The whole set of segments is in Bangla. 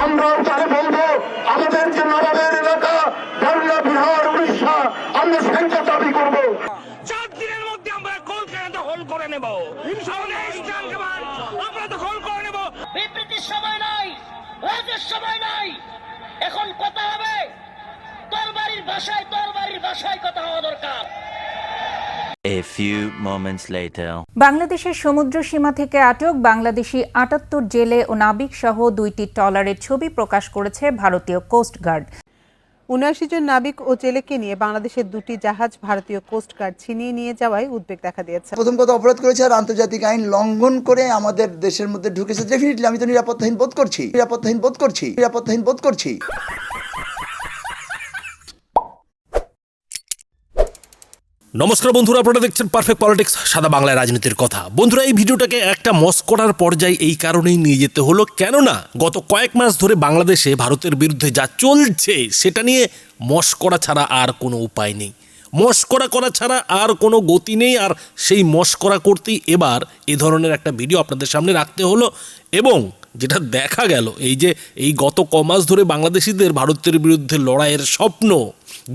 আমরাও তারা বলব আমাদের যে নবাবের এলাকা বাংলা বিহার উড়িষ্যা আমরা সেটা দাবি করব। চার দিনের মধ্যে আমরা কলকাতা দখল করে নেব। আমরা দখল করে নেব। বিবৃতির সময় নাই রাজের সময় নাই। এখন কথা হবে তরবারির ভাষায় তরবারির ভাষায় কথা হওয়া দরকার। A few moments later. বাংলাদেশের সমুদ্র সীমা থেকে আটক বাংলাদেশি আটাত্তর জেলে ও নাবিক সহ দুইটি ট্রলারের ছবি প্রকাশ করেছে ভারতীয় কোস্ট গার্ড। উনআশি জন নাবিক ও জেলেকে নিয়ে বাংলাদেশের দুটি জাহাজ ভারতীয় কোস্টগার্ড ছিনিয়ে নিয়ে যাওয়ায় উদ্বেগ দেখা দিয়েছে। প্রথম কথা অপরাধ করেছে আর আন্তর্জাতিক আইন লঙ্ঘন করে আমাদের দেশের মধ্যে ঢুকেছে। ডেফিনেটলি আমি তো নিরাপত্তাহীন বোধ করছি। নিরাপত্তাহীন বোধ করছি। নিরাপত্তাহীন বোধ করছি। নমস্কার বন্ধুরা, আপনারা দেখছেন পারফেক্ট পলিটিক্স সাদা বাংলায় রাজনীতির কথা। বন্ধুরা, এই ভিডিওটাকে একটা মস্করার পর্যায়ে এই কারণেই নিয়ে যেতে হলো, কেননা গত কয়েক মাস ধরে বাংলাদেশে ভারতের বিরুদ্ধে যা চলছে সেটা নিয়ে মস্করা ছাড়া আর কোনো উপায় নেই। মস্করা করা ছাড়া আর কোনো গতি নেই, আর সেই মস্করা করতেই এবার এ ধরনের একটা ভিডিও আপনাদের সামনে রাখতে হলো, এবং যেটা দেখা গেল, এই যে এই গত কমাস ধরে বাংলাদেশিদের ভারতের বিরুদ্ধে লড়াইয়ের স্বপ্ন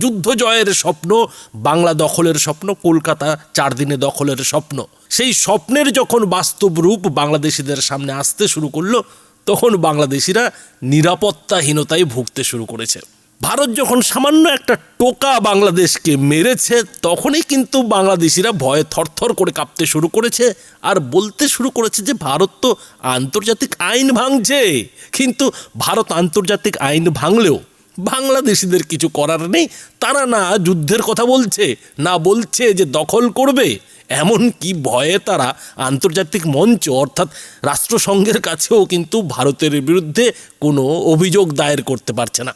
যুদ্ধ জয়ের স্বপ্ন, বাংলা দখলের স্বপ্ন, কলকাতা চার দিনে দখলের স্বপ্ন। সেই স্বপ্নের যখন বাস্তব রূপ বাংলাদেশিদের সামনে আসতে শুরু করল, তখন বাংলাদেশিরা নিরাপত্তাহীনতায় ভুগতে শুরু করেছে। ভারত যখন সামান্য একটা টোকা বাংলাদেশকে মেরেছে, তখনই কিন্তু বাংলাদেশিরা ভয়ে থরথর করে কাঁপতে শুরু করেছে আর বলতে শুরু করেছে যে, ভারত তো আন্তর্জাতিক আইন ভাঙছে। কিন্তু ভারত আন্তর্জাতিক আইন ভাঙলেও বাংলাদেশিদের কিছু করার নেই, তারা না যুদ্ধের কথা বলছে, না বলছে যে দখল করবে। এমন কি ভয়ে তারা আন্তর্জাতিক মঞ্চ, অর্থাৎ রাষ্ট্রসংঘের কাছেও কিন্তু ভারতের বিরুদ্ধে কোনো অভিযোগ দায়ের করতে পারছে না।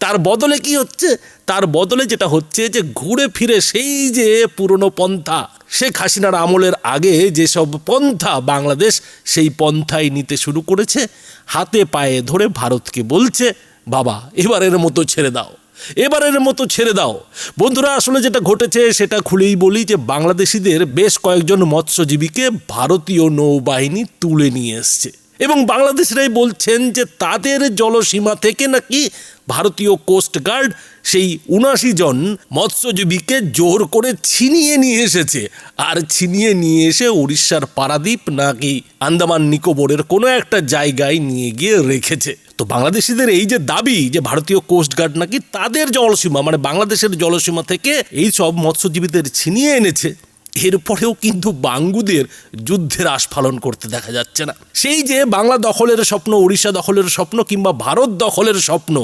তার বদলে কি হচ্ছে? তার বদলে যেটা হচ্ছে যে ঘুরে ফিরে সেই যে পুরনো পন্থা, শেখ হাসিনার আমলের আগে যেসব পন্থা বাংলাদেশ সেই পন্থাই নিতে শুরু করেছে, হাতে পায়ে ধরে ভারতকে বলছে বাবা, এবারের মতো ছেড়ে দাও। এবারের মতো ছেড়ে দাও। বন্ধুরা, আসলে যেটা ঘটেছে, সেটা খুলেই বলি যে বাংলাদেশিদের বেশ কয়েকজন মৎস্যজীবীকে ভারতীয় নৌবাহিনী তুলে নিয়ে এসছে। এবং বাংলাদেশিরাই বলছেন যে তাদের জলসীমা থেকে নাকি ভারতীয় কোস্ট গার্ড সেই উনাশি জন মৎস্যজীবীকে জোর করে ছিনিয়ে নিয়ে এসেছে। আর ছিনিয়ে নিয়ে এসে উড়িষ্যার পারাদ্বীপ নাকি আন্দামান নিকোবরের কোনো একটা জায়গায় নিয়ে গিয়ে রেখেছে। তো বাংলাদেশিদের এই যে দাবি যে ভারতীয় কোস্ট গার্ড নাকি তাদের জলসীমা মানে বাংলাদেশের জলসীমা থেকে এই সব মৎস্যজীবীদের ছিনিয়ে এনেছে এরপরেও কিন্তু বাঙ্গুদের যুদ্ধের আস্ফালন করতে দেখা যাচ্ছে না। সেই যে বাংলা দখলের স্বপ্ন, উড়িষ্যা দখলের স্বপ্ন কিংবা ভারত দখলের স্বপ্ন,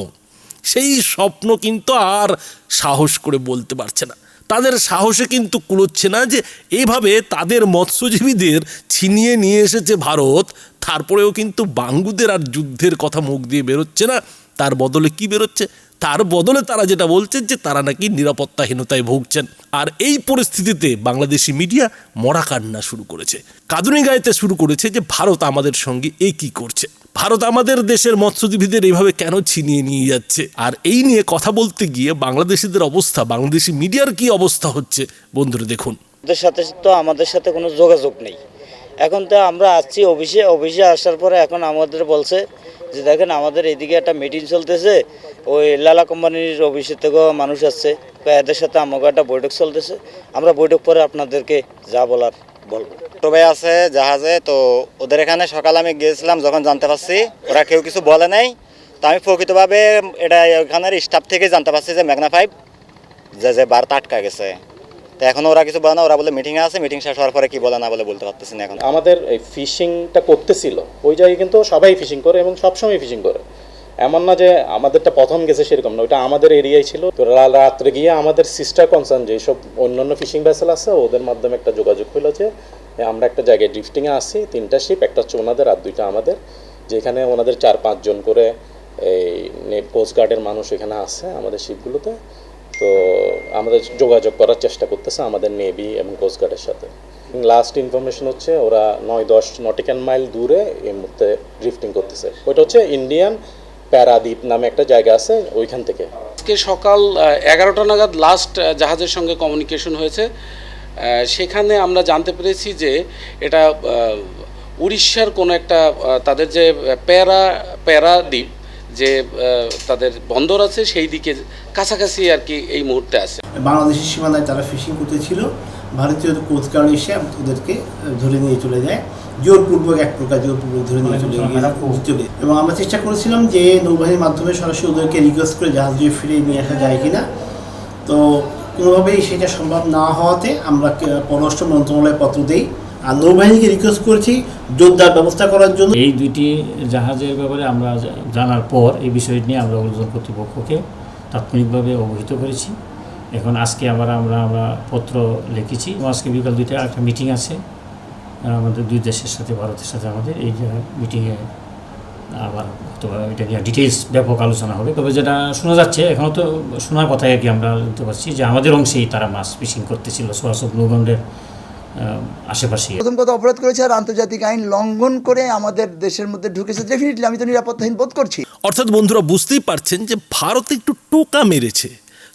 সেই স্বপ্ন কিন্তু আর সাহস করে বলতে পারছে না। তাদের সাহসে কিন্তু কুলোচ্ছে না যে এভাবে তাদের মৎস্যজীবীদের ছিনিয়ে নিয়ে এসেছে ভারত। তারপরেও কিন্তু বাঙ্গুদের আর যুদ্ধের কথা মুখ দিয়ে বেরোচ্ছে না। তার বদলে কি বেরোচ্ছে? তার বদলে তারা যেটা বলছেন যে তারা নাকি নিরাপত্তাহীনতায় ভুগছেন। আর এই পরিস্থিতিতে বাংলাদেশি মিডিয়া মরা কান্না শুরু করেছে। কাঁদুনি গাইতে শুরু করেছে যে ভারত আমাদের সঙ্গে এ কি করছে? ভারত আমাদের দেশের মৎস্যজীবীদের এইভাবে কেন ছিনিয়ে নিয়ে যাচ্ছে? আর এই নিয়ে কথা বলতে গিয়ে বাংলাদেশিদের অবস্থা, বাংলাদেশি মিডিয়ার কি অবস্থা হচ্ছে? বন্ধুরা, দেখুন। সাথে তো আমাদের সাথে কোনো যোগাযোগ নেই। এখন তো আমরা আসছি অফিসে অফিসে আসার পরে এখন আমাদের বলছে যে দেখেন আমাদের এদিকে একটা মিটিং চলতেছে, ওই লালা কোম্পানির অফিসে থেকেও মানুষ আসছে। এদের সাথে আমাকে একটা বৈঠক চলতেছে। আমরা বৈঠক পরে আপনাদেরকে যা বলার বলব। টোবে আছে জাহাজে, তো ওদের এখানে সকালে আমি গিয়েছিলাম, যখন জানতে পারছি, ওরা কেউ কিছু বলে নাই। তো আমি প্রকৃতভাবে এটা ওখানের স্টাফ থেকে জানতে পারছি যে মেঘনা ফাইভ যে যে বার্তা আটকা গেছে। তো এখন ওরা কিছু বলে না, ওরা বলে মিটিংয়ে আছে মিটিং শেষ হওয়ার পরে কি বলে না বলে বলতে পারতেছি না এখন আমাদের এই ফিশিংটা করতেছিল, ওই জায়গায় কিন্তু সবাই ফিশিং করে এবং সবসময় ফিশিং করে। এমন না যে আমাদেরটা প্রথম গেছে সেরকম না, ওইটা আমাদের এরিয়ায় ছিল। তো রাত্রে গিয়ে আমাদের সিস্টার কনসার্ন যেসব অন্যান্য ফিশিং ভেসেল আছে, ওদের মাধ্যমে একটা যোগাযোগ হলো যে আমরা একটা জায়গায় ড্রিফটিংয়ে আসি তিনটা শিপ একটা হচ্ছে ওনাদের আর দুইটা আমাদের, যেখানে ওনাদের চার পাঁচজন করে এই কোস্ট গার্ডের মানুষ এখানে আছে আমাদের শিপগুলোতে তো আমাদের যোগাযোগ করার চেষ্টা করতেছে আমাদের নেভি এবং কোস্ট গার্ডের সাথে। লাস্ট ইনফরমেশন হচ্ছে ওরা নয় দশ নটিক্যান মাইল দূরে এই মুহূর্তে ড্রিফটিং করতেছে। ওইটা হচ্ছে ইন্ডিয়ান প্যারাদ্বীপ নামে একটা জায়গা আছে ওইখান থেকে। আজকে সকাল এগারোটা নাগাদ লাস্ট জাহাজের সঙ্গে কমিউনিকেশন হয়েছে। সেখানে আমরা জানতে পেরেছি যে এটা উড়িষ্যার কোনো একটা তাদের যে প্যারা, প্যারাদ্বীপ যে তাদের বন্দর আছে, সেই দিকে কাছাকাছি আর কি এই মুহূর্তে আছে। বাংলাদেশের সীমানায় তারা ফিশিং করতেছিল ভারতীয় কোস্টগার্ড এসে ওদেরকে ধরে নিয়ে চলে যায়। জোরপূর্বক এক প্রকার জোরপূর্বক ধরে নিয়ে চলে চলে এবং আমরা চেষ্টা করেছিলাম যে, নৌবাহিনীর মাধ্যমে সরাসরি ওদেরকে রিকোয়েস্ট করে জাহাজ দিয়ে ফিরে নিয়ে আসা যায় কিনা। তো কোনোভাবেই সেটা সম্ভব না হওয়াতে আমরা পররাষ্ট্র মন্ত্রণালয়ে পত্র দেই। আর নৌবাহিনীকে রিকোয়েস্ট করেছি জোরদার ব্যবস্থা করার জন্য। এই দুইটি জাহাজের ব্যাপারে আমরা জানার পর এই বিষয়টি নিয়ে আমরা ঊর্ধ্বতন কর্তৃপক্ষকে তাৎক্ষণিকভাবে অবহিত করেছি। এখন আজকে আবার আমরা আমরা পত্র লিখেছি। আজকে বিকাল দুইটা একটা মিটিং আছে। আমাদের দুই দেশের সাথে, ভারতের সাথে আমাদের। এই মিটিংয়ে আবার এটা নিয়ে ডিটেলস ব্যাপক আলোচনা হবে। তবে যেটা শোনা যাচ্ছে এখনও তো শোনার কথাই আর কি আমরা জানতে পারছি যে আমাদের অংশেই তারা মাছ ফিশিং করতেছিল। সোয়াসব নৌগণ্ডের আশেপাশে। প্রথম কথা অপরাধ করেছে আর আন্তর্জাতিক আইন লঙ্ঘন করে আমাদের দেশের মধ্যে ঢুকেছে। ডেফিনেটলি আমি তো নিরাপত্তাহীন বোধ করছি। অর্থাৎ বন্ধুরা বুঝতেই পারছেন যে ভারত একটু টোকা মেরেছে।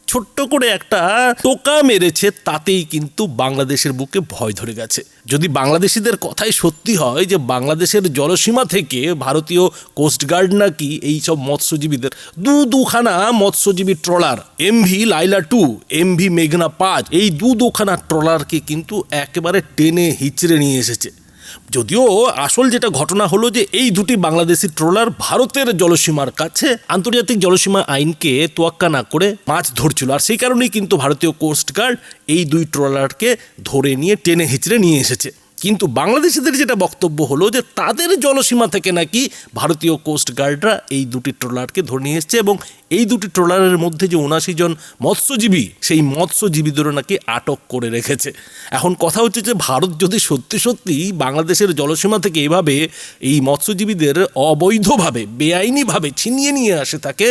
ছোট্ট করে একটা টোকা মেরেছে, তাতেই কিন্তু বাংলাদেশের বুকে ভয় ধরে গেছে। যদি বাংলাদেশিদের কথাই সত্যি হয় যে বাংলাদেশের জলসীমা থেকে ভারতীয় কোস্টগার্ড নাকি এই সব মৎস্যজীবীদের, দু দুখানা মৎস্যজীবী trawler MV Laila two MV মেঘনা পাঁচ, এই দু দুখানা ট্রলারকে কিন্তু একেবারে টেনে হিচড়ে নিয়ে এসেছে। যদিও আসল যেটা ঘটনা হলো যে এই দুটি বাংলাদেশি ট্রলার ভারতের জলসীমার কাছে আন্তর্জাতিক জলসীমা আইনকে তোয়াক্কা না করে মাছ ধরছিল। আর সেই কারণেই কিন্তু ভারতীয় কোস্টগার্ড এই দুই ট্রলারকে ধরে নিয়ে টেনে হিচড়ে নিয়ে এসেছে। কিন্তু বাংলাদেশিদের যেটা বক্তব্য হলো যে তাদের জলসীমা থেকে নাকি ভারতীয় কোস্ট গার্ডরা এই দুটি ট্রলারকে ধরে নিয়ে এসছে এবং এই দুটি ট্রলারের মধ্যে যে উনাশি জন মৎস্যজীবী, সেই মৎস্যজীবীদেরও নাকি আটক করে রেখেছে। এখন কথা হচ্ছে যে ভারত যদি সত্যি সত্যি বাংলাদেশের জলসীমা থেকে এভাবে এই মৎস্যজীবীদের অবৈধভাবে, বেআইনিভাবে ছিনিয়ে নিয়ে আসে থাকে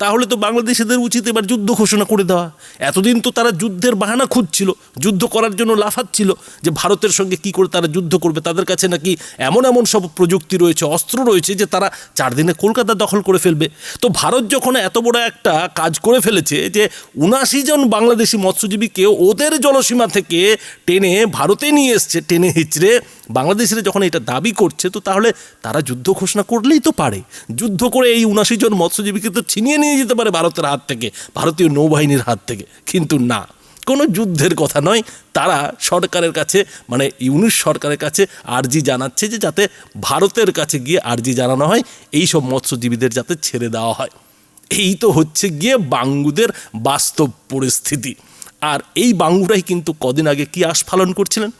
তাহলে তো বাংলাদেশিদের উচিত এবার যুদ্ধ ঘোষণা করে দেওয়া। এতদিন তো তারা যুদ্ধের বাহানা খুঁজছিল, যুদ্ধ করার জন্য লাফাচ্ছিল যে ভারতের সঙ্গে কি করে তারা যুদ্ধ করবে, তাদের কাছে নাকি এমন এমন সব প্রযুক্তি রয়েছে, অস্ত্র রয়েছে যে তারা চার দিনে কলকাতা দখল করে ফেলবে। তো ভারত যখন এত বড় একটা কাজ করে ফেলেছে যে উনাশি জন বাংলাদেশি মৎস্যজীবীকে ওদের জলসীমা থেকে টেনে ভারতে নিয়ে এসছে, টেনে হিচড়ে বাংলাদেশিরা যখন এটা দাবি করছে, তো তাহলে তারা যুদ্ধ ঘোষণা করলেই তো পারে। যুদ্ধ করে এই উনাশি জন মৎস্যজীবীকে তো ছিনিয়ে নিয়ে যেতে পারে ভারতের হাত থেকে, ভারতীয় নৌবাহিনীর হাত থেকে। কিন্তু না, কোনো যুদ্ধের কথা নয়। তারা সরকারের কাছে মানে ইউনিশ সরকারের কাছে আর্জি জানাচ্ছে যে যাতে ভারতের কাছে গিয়ে আর্জি জানানো হয়, এই সব মৎস্যজীবীদের যাতে ছেড়ে দেওয়া হয়। এই তো হচ্ছে গিয়ে বাঙ্গুদের বাস্তব পরিস্থিতি। আর এই বাঙ্গুরাই কিন্তু কদিন আগে কি আস্ফালন করছিলেন?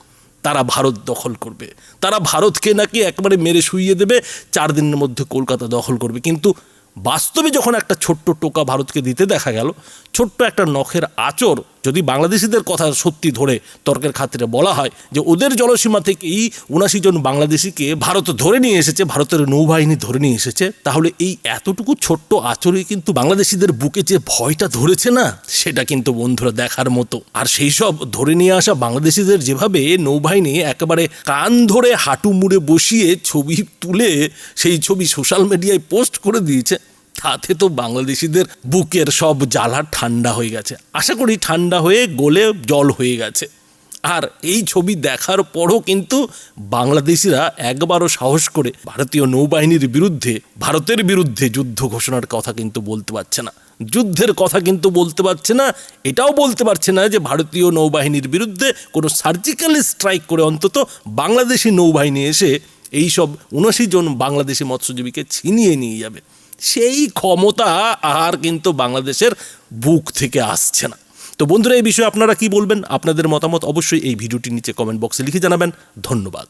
তারা ভারত দখল করবে। তারা ভারতকে নাকি একবারে মেরে শুইয়ে দেবে, চার দিনের মধ্যে কলকাতা দখল করবে। কিন্তু বাস্তবে যখন একটা ছোট্ট টোকা ভারতকে দিতে দেখা গেল ছোট্ট একটা নখের আচর যদি বাংলাদেশিদের কথা সত্যি ধরে তর্কের খাতিরে বলা হয় যে ওদের জলসীমা থেকেই উনাশি জন বাংলাদেশিকে ভারত ধরে নিয়ে এসেছে, ভারতের নৌবাহিনী ধরে নিয়ে এসেছে, তাহলে এই এতটুকু ছোট্ট আচরে কিন্তু বাংলাদেশিদের বুকে যে ভয়টা ধরেছে না, সেটা কিন্তু বন্ধুরা দেখার মতো। আর সেই সব ধরে নিয়ে আসা বাংলাদেশিদের যেভাবে নৌবাহিনী একেবারে কান ধরে হাঁটু মুড়ে বসিয়ে ছবি তুলে সেই ছবি সোশ্যাল মিডিয়ায় পোস্ট করে দিয়েছে তাতে তো বাংলাদেশিদের বুকের সব জ্বালা ঠান্ডা হয়ে গেছে। আশা করি ঠান্ডা হয়ে গলে জল হয়ে গেছে। আর এই ছবি দেখার পরও কিন্তু বাংলাদেশিরা একবারও সাহস করে ভারতীয় নৌবাহিনীর বিরুদ্ধে, ভারতের বিরুদ্ধে যুদ্ধ ঘোষণার কথা কিন্তু বলতে পারছে না। যুদ্ধের কথা কিন্তু বলতে পারছে না, এটাও বলতে পারছে না যে ভারতীয় নৌবাহিনীর বিরুদ্ধে কোনো সার্জিক্যাল স্ট্রাইক করে অন্তত বাংলাদেশি নৌবাহিনী এসে এই সব উনআশি জন বাংলাদেশি মৎস্যজীবীকে ছিনিয়ে নিয়ে যাবে। সেই ক্ষমতা আর কিন্তু বাংলাদেশের বুক থেকে আসছে না। তো বন্ধুরা, এই বিষয়ে আপনারা কি বলবেন? আপনাদের মতামত অবশ্যই এই ভিডিওটির নিচে কমেন্ট বক্সে লিখে জানাবেন। ধন্যবাদ।